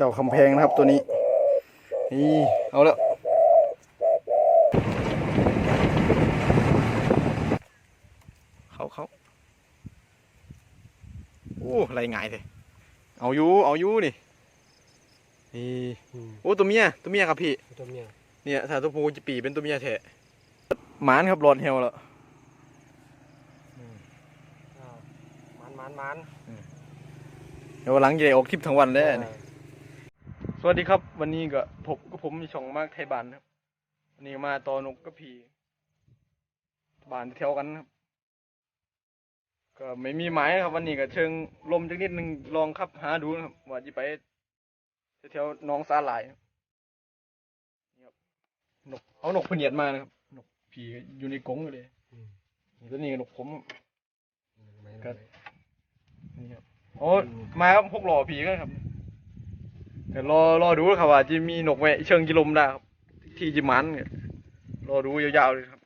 เจ้าคำแพงนะครับตัวนี้ นี่เอาแล้วเขาเขาโอ้ไรง่ายเลยเอาอยู่เอาอยู่นี่นี่โอ้ตัวเมียตัวเมียครับพี่ตัวเมียเนี่ยถ้าตัวผู้จะปีเป็นตัวเมียแท้หมานครับรอดเฮลแล้วมันมันมันเดี๋ยววันหลังจะได้ออกคลิปทั้งวันแล้วนี่ สวัสดีครับ วันนี้ก็ผมก็ผมมีช่องมากไทยบานครับ วันนี้มาตอนกกระพีบานแถวกันครับ ก็ไม่มีหมายนะครับ วันนี้ก็เชิงลมจักนิดนึงลองขับหาดูนะครับว่าจะไปแถวๆหน้องสาหร่ายครับนี่ครับนกเอานกพะเนียดมานะครับนกผีอยู่ในกรงอยู่เลยนี่ตัวนี้ก็นกผมก็นี่ครับโอ้มาครับพวกหล่อผีกันครับ เดี๋ยวรอรอดูครับว่าจะมีนกแวะเชิงกิลมได้ครับที่จิมันเนี่ยรอดูยาวๆเลยครับ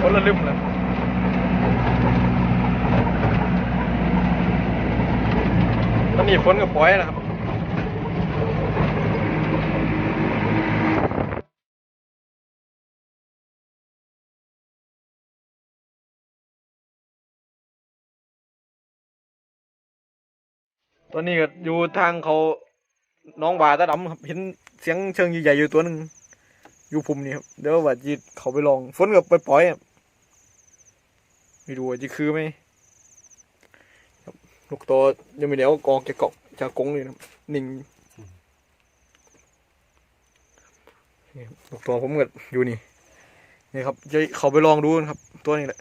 คนละลืมเลยตอนนี้ฝนกับปล่อยนะครับ ตอนนี้ก็อยู่ทางเขาน้องบาตาดำครับเห็นเสียงเชิงใหญ่ๆอยู่ตัวหนึ่งอยู่ภูมินี่ครับเดี๋ยวว่าจีเขาไปลองฝนกับปล่อยไม่รู้ว่าจะคือไหมลูกตัวยังไม่เดี๋ยวกองจะเกาะจะกงเลยนะครับนิ่งลูกตัวผมก็อยู่นี่นี่ครับจะเขาไปลองดูนะครับ ตัวนี้แหละ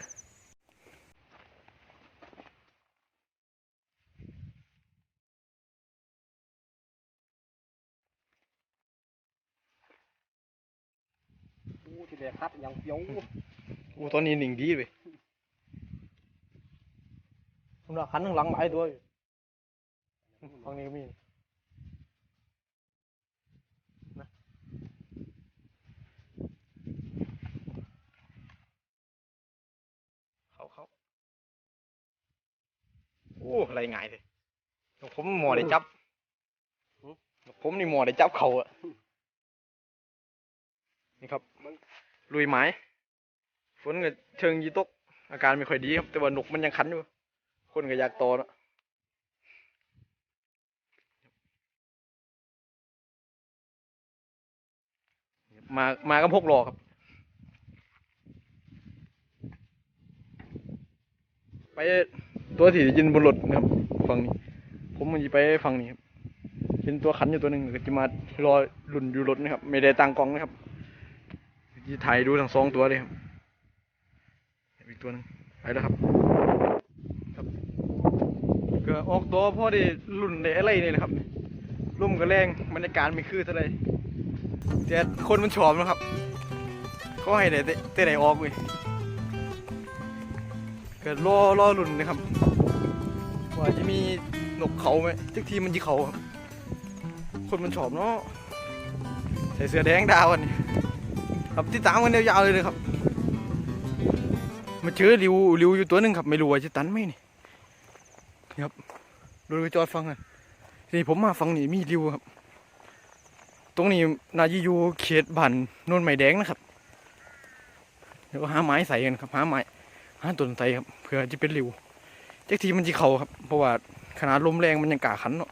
ที่เด็กคัดยังเปียวโอ้ตอนนี้หนิ่งดีเลยสำหรับขันข้างหลังหลายตัวอยู่ฝั่งนี้ก็มีนะเขาเขาโอ้อะไรง่ายเลยผมหมอได้จับ ผมนี่หมอได้จับเขาอะนี่ครับ ลุยไม้ฝนก็เชิงยีตก อาการไม่ค่อยดีครับ แต่ว่าหนุกมันยังคันอยู่ คนก็อยากโตอนอะมามาก็พกหลอครับ ไปตัวที่ยินบนรถนะครับฝั่งนี้ ผมมันจะไปฝั่งนี้ครับเห็นตัวขันอยู่ตัวหนึ่งก็จะมารอหลุนอยู่รถนะครับ ไม่ได้ตังกองนะครับ ที่ถ่ายดูทั้งสองตัวเลยครับอีกตัวหนึงไปแล้วครับครับก็ออกตัวพอได้รุ่นได้อะไรนี่นะครับร่มก็แรงบรรยากาศไม่คือเท่าไรแต่คนมันชอบนะครับเขาให้ได้แต่ไหนออกเลยก็รอรอรุ่นนะครับว่าจะมีนกเขาไหมทุกทีมันจีเขาครับคนมันชอบเนาะใส่เสื้อแดงดาวัน ครับติดตามกันยาวๆเลยนะครับ มาเจอริวริวอยู่ตัวหนึ่งครับ ไม่รู้ว่าจะตันไหมนี่ครับดูไปจอดฟังกันนี่ผมมาฟังนี่มีริวครับ ตรงนี้นาจะอยู่เขตบ้านโนนไม้แดงนะครับ เดี๋ยวหาไม้ใส่กันครับ หาไม้หาต้นใส่ครับเพื่อจะเป็นริวเจ๊กทีมันจะเข่าครับ เพราะว่าขนาดลมแรงมันยังกาขันเนาะ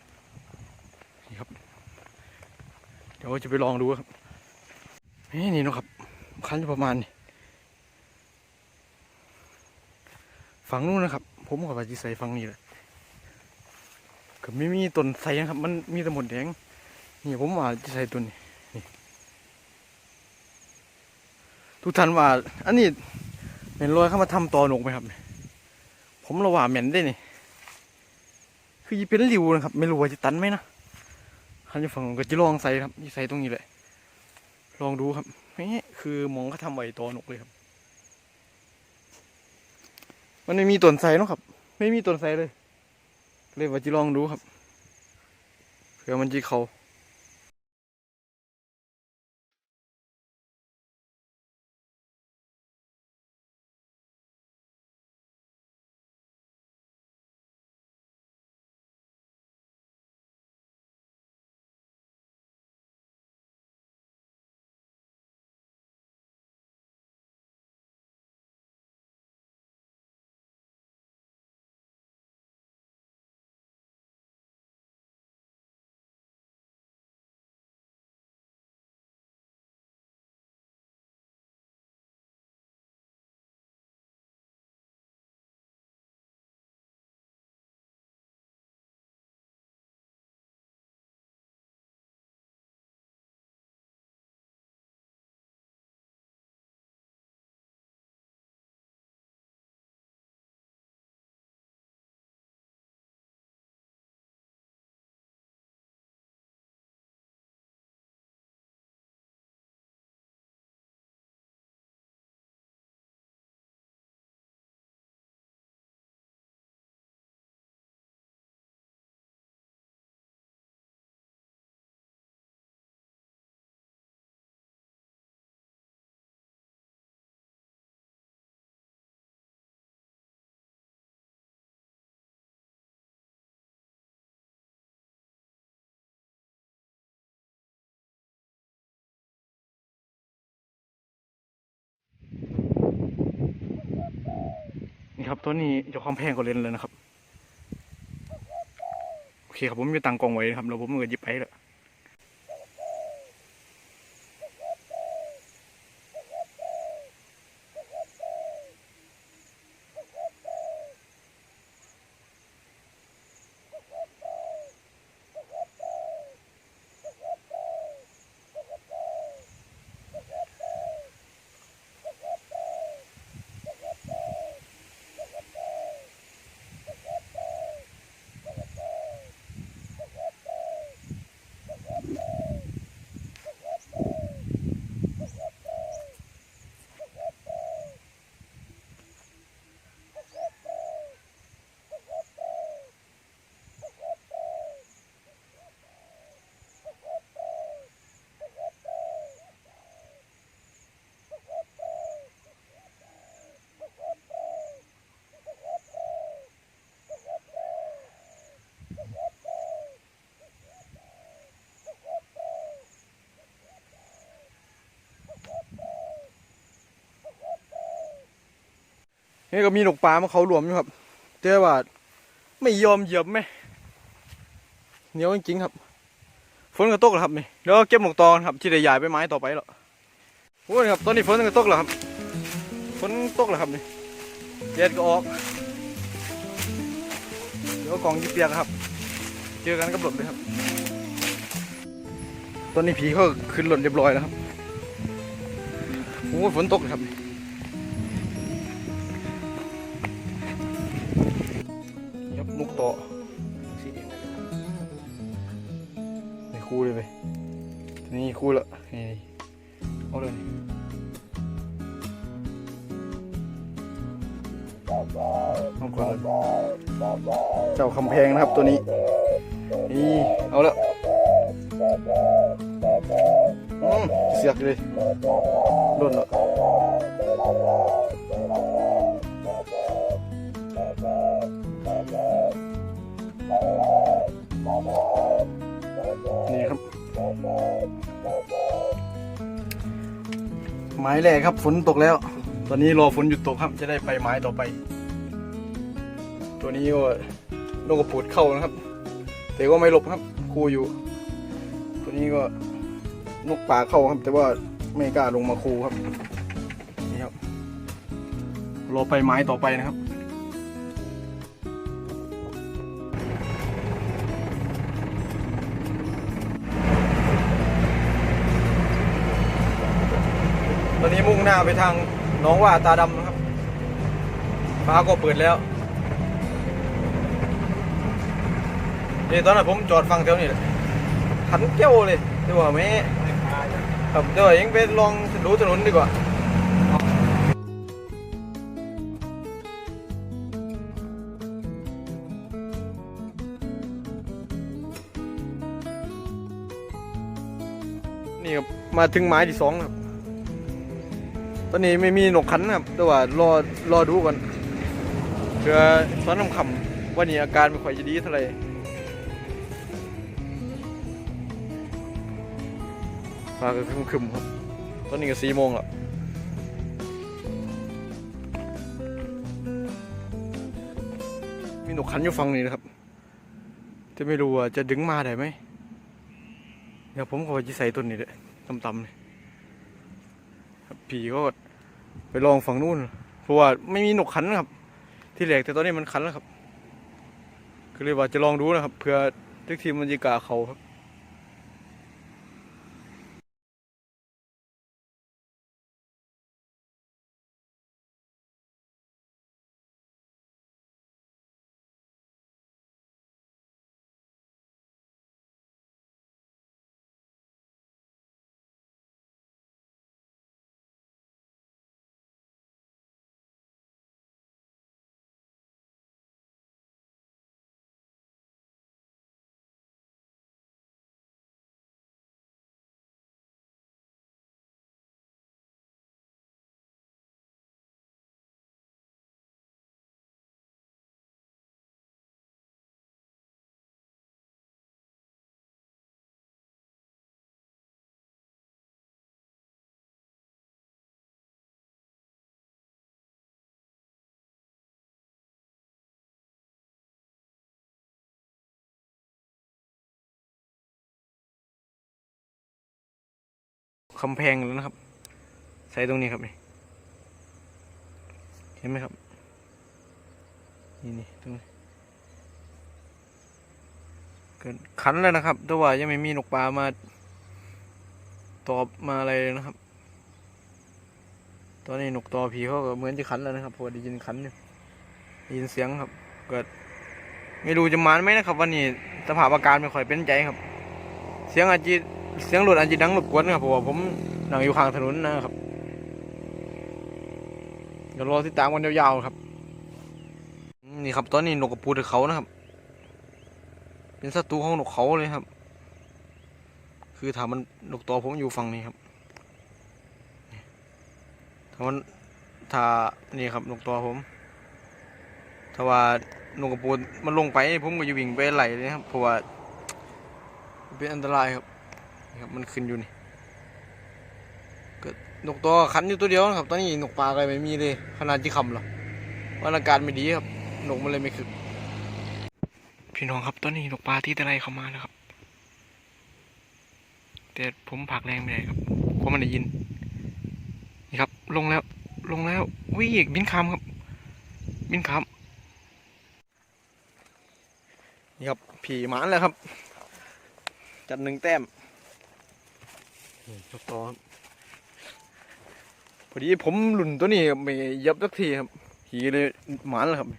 นี่ครับ เดี๋ยวจะไปลองดูครับ นี่นี่นะครับ คันอยู่ประมาณนี้ฝั่งนู้นนะครับ ผมกับว่าจะใส่ฝั่งนี้แหละก็ไม่มีต้นใส่ครับ มันมีแต่หมดแดงนี่ผมว่าจะใส่ต้นนี้นี่ทุกท่านว่า อันนี้เป็นรอยเข้ามาทำตอหนกไหมครับ ผมระว่าเหม็นได้นี่คือจะเป็นริวนะครับ ไม่รู้ว่าจะตันไหมนะคันอยู่ฝั่งก็จะลองใส่ครับจะใส่ตรงนี้แหละ ลองดูครับนี่คือมองเขาทำไว้ตัวนกเลยครับ มันไม่มีต้นไทรนะครับ ไม่มีต้นไทรเลย เลยว่าจะลองดูครับเผื่อมันจะเขา ครับตัวนี้จะความแพงก็เล่นเลยนะครับ โอเคครับผมมีตังกองไว้นะครับแล้วผมก็หยิบไปแล้ว นี่ก็มีหนกปลามาเขารวมอยู่ครับเจ้าว่าไม่ยอมเหยียบไหมเหนียวจริงๆครับฝนก็ตกแล้วครับนี่เดี๋ยวเก็บหมกตอนครับที่ได้ย้ายไปไม้ต่อไปแล้วโอ้ยครับตอนนี้ฝนก็ตกแล้วครับฝนตกแล้วครับนี่แดดก็ออกเดี๋ยวกองยิบเปียกครับ เจอกันกับรถเลยครับ ตอนนี้ผีเขาขึ้นรถเรียบร้อยแล้วครับโอ้ยฝนตกครับนี่ ต่อสีแดงเลยครับนี่คู่เลยไปนี่คู่ละนี่เอาเลยนี่เอาก่อนเจ้าคำแพงนะครับตัวนี้นี่เอาล้วอืมเสียกเลยโดนล้ว ไม้แรกครับฝนตกแล้ว ตอนนี้รอฝนหยุดตกครับ จะได้ไปไม้ต่อไป ตัวนี้ก็นกกระปูดเข้านะครับ แต่ก็ไม่หลบครับคูอยู่ ตัวนี้ก็นกป่าเข้าครับ แต่ว่าไม่กล้าลงมาคูครับนี่ครับรอไปไม้ต่อไปนะครับ อนนี้มุ่งหน้าไปทางหน้องว่าตาดำนะครับ ฟ้าก็เปิดแล้วนี่ตอนนั้นผมจอดฟังแถวนี้หันเกี้ยวเลยดีกว่าไหมครับเดี๋ยวยังไปลองดูถนนดีกว่านี่ครับมาถึงไม้ที่สองครับ ตอนนี้ไม่มีนกขันครับ แต่ว่ารอรอดูก่อนเพื่อซ้อนน้ำคำว่านี่อาการไม่ค่อยจะดีเท่าไหร่ฟ้าก็คึมๆครับ ตอนนี้ก็สี่โมงแล้วมีหนกขันอยู่ฝั่งนี้นะครับ จะไม่รู้ว่าจะดึงมาได้ไหมเดี๋ยวผมก็จะใส่ต้นนี้เลยต่ำๆเลย ผีก็ไปลองฝั่งนู้น เพราะว่าไม่มีหนกขันนะครับ ที่แหลกแต่ตอนนี้มันขันแล้วครับ ก็เลยว่าจะลองดูนะครับเผื่อทุกทีมบรรยากาศเขาครับ คำแพงแล้วนะครับ ใส่ตรงนี้ครับนี่เห็นไหมครับ นี่นี่ตรงนี้เกิดขันแล้วนะครับ แต่ว่ายังไม่มีนกปลามาตอบมาอะไรเลยนะครับ ตอนนี้นกตอผีเขาก็เหมือนจะขันแล้วนะครับพราะว่าได้ยินขันอยู่ได้ยินเสียงครับ เกิด ไม่รู้จะมานไหมนะครับ วันนี้สภาพอากาศไม่ค่อยเป็นใจครับ เสียงอาจจะ เสียงรถอาจจะดังรบกวนครับเพราะว่าผมนั่งอยู่ข้างถนนนะครับเดี๋ยวรอติดตามกันยาวๆครับ นี่ครับตอนนี้นกกระปูดเขานะครับ เป็นศัตรูของนกเขาเลยครับ คือถ้ามันนกตัวผมอยู่ฝั่งนี้ครับถ้ามันถ้านี่ครับนกตัวผม ถ้าว่านกกระปูดมันลงไปผมก็จะวิ่งไปไหลเลยครับเพราะว่าเป็นอันตรายครับ นี่ครับมันขึ้นอยู่นี่ก็นกตัวขันอยู่ตัวเดียวนะครับ ตอนนี้นกปลาอะไรไม่มีเลยขนาดที่คำหรอว่าอาการไม่ดีครับนกมันเลยไม่ขึ้นพี่น้องครับตอนนี้นกปลาที่ตะไรเข้ามาแล้วครับ แต่ผมผักแรงไม่ได้ครับเพราะมันได้ยินนี่ครับ ลงแล้วลงแล้ววิ่งบินคำครับ บินคำนี่ครับผีหมานแล้วครับ จัดหนึ่งแต้ม ยกต่อครับพอดีผมหลุนตัวนี้ไม่ยับสักทีครับผีเลยหมานแล้วครับน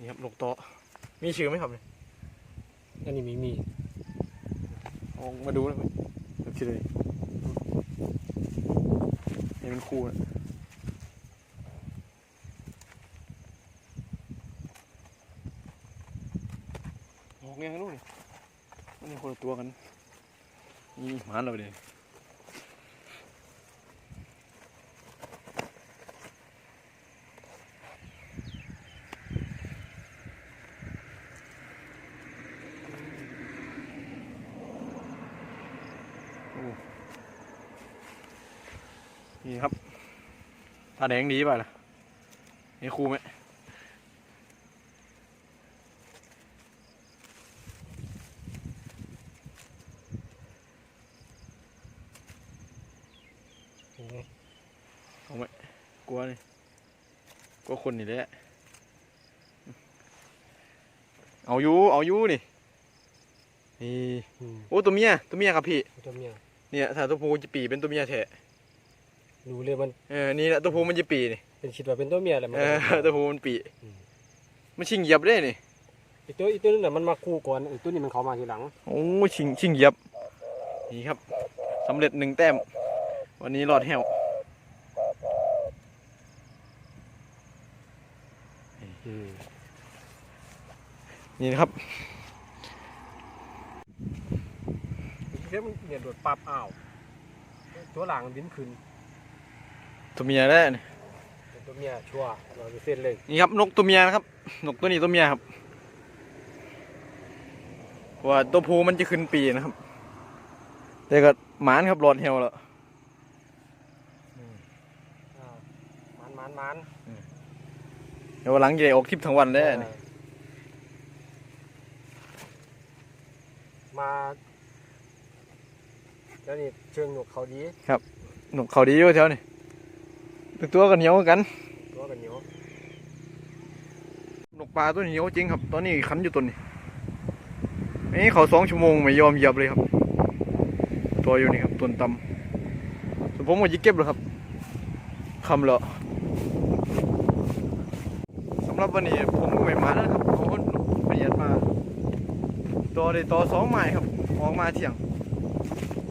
ี่ครับนกต่อมีชื่อไหมครับเนี่ยอันนี้มีมีลองมาดูนะครับแบบที่เลยนี่เป็นคู่นะ อกยังไงลูกนี่มันนี่คนละตัวกันนี่หมาเราเลยนี่ครับตาแดงดีป่ะล่ะนี่ครูไหมกลัวนี่ กลัวคนนี่แหละเอาอยู่เอาอยู่นี่นี่อืมโอ้ตัวเมียตัวเมียครับพี่ตัวเมียเนี่ยถ้าตัวผู้จะปีเป็นตัวเมียแท้รู้เลยมันเออนี่แหละตัวผู้มันจะปีนี่เป็นคิดว่าเป็นตัวเมียแหละมันเออตัวผู้มันปีอืมมันชิงเหยียบได้นี่อีกตัวอีกตัวนึงน่ะมันมาคู่ก่อนอีกตัวนี้มันเข้ามาทีหลังโอ้ชิงชิงเหยียบนี่ครับสำเร็จหนึ่งแต้ม วันนี้รอดแหว อืม นี่นะครับเดี๋ยวมันเนี่ยโดดปั๊บอ้าวตัวหลังมันบินขึ้นตัวเมียได้นี่เป็นตัวเมียชัวร์ร้อยเปอร์เซ็นต์เลยนี่ครับนกตัวเมียนะครับนกตัวนี้ตัวเมียครับเพราะว่าตัวผู้มันจะขึ้นปีนะครับ แต่ก็หมานครับรอดแหวแล้วอ้าวมันมันมันเดี๋ยววันหลังจะได้ออกคลิปทั้งวันเลย เอ นี่ อ มาแล้วนี่เชิงหนวกเขาดีนกเขาดีอยู่แถวนี่ตัวตัวกันเหนียวกันตัวกันเหนียวนกปลาตัวนี้เหนียวจริงครับ ตอนนี้ขันอยู่ตัวนี้นี่เขาสองชั่วโมงไม่ยอมเหยียบเลยครับ ตัวอยู่นี่ครับตัวต่ำส่วนผมก็ยิเก็บเลยครับคำแล้วสำหรับวันนี้ผมก็ไม่มาแล้วนะครับเขาก็ประหยัดมา ตัวได้ต่อสองไม้ครับออกมาเที่ยง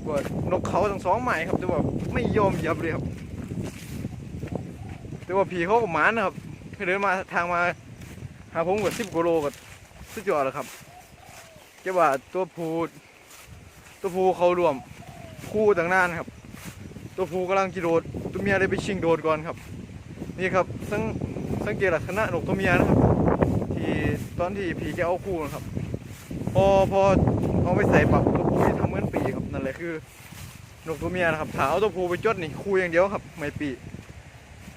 กว่านกเขาทั้งสองไม้ครับแต่ว่าไม่ยอมเหยียบเลยครับ แต่ว่าผีเขาก็หมานนะครับเดินมาทางมาหาผมกับสิบกิโลกับสุดยอดแล้วครับจ้าว่าตัวผูตัวผูเขารวมคู่ต่างนานครับ ตัวผูกำลังจะโดดตัวเมียเลยไปชิงโดดก่อนครับ นี่ครับสังสังเกตลักษณะนกตัวเมียนะครับ ที่ตอนที่ผีจะเอาคู่นะครับ พอพอเอาไปใส่ปักตัวผูจะทำเหมือนปีครับนั่นแหละคือนกตัวเมียนะครับถ้าเอาตัวผูไปจดนี่คู่อย่างเดียวครับ ไม่ปี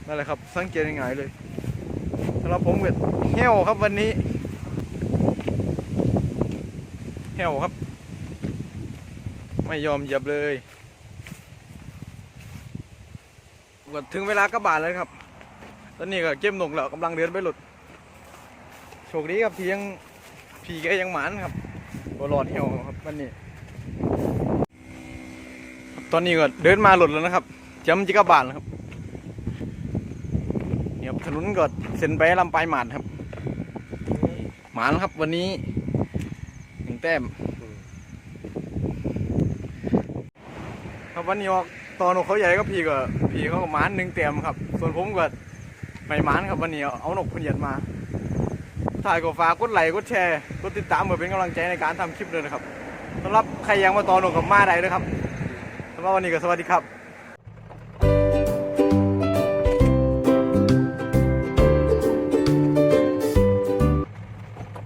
นั่นแหละครับ สังเกตง่ายๆเลยสำหรับผมเวทเหี้ยวครับวันนี้แห้วครับ ไม่ยอมเหยียบเลยก็ถึงเวลากลับานแล้วครับ ตอนนี้ก็เก็บหนกแล้วกำลังเดินไปหลุดโชคดีครับที่ยังผีแกยังหมานครับ บ่รอดเหี่ยวครับวันนี้ ตอนนี้ก็เดินมาหลุดแล้วนะครับจำจิกลับานแล้วครับเนี่ยครับถนนก็เส้นไปลำปลายหมานครับ หมานครับวันนี้หนึ่งแต้มครับวันนี้ออกตอนนกเขาใหญ่ก็พี่ก็พี่เขาก็หมานหนึ่งแต้มครับ ส่วนผมก็ไม่หมานครับวันนี้เอานกพเนียดมา ถ่ายก็ฝากกดไลค์กดแชร์กดติดตามเพื่อเป็นกำลังใจในการทำคลิปเลยนะครับสำหรับใครยังมาต่อหนกกับมาได้เลยครับสำหรับวันนี้ก็สวัสดีครับ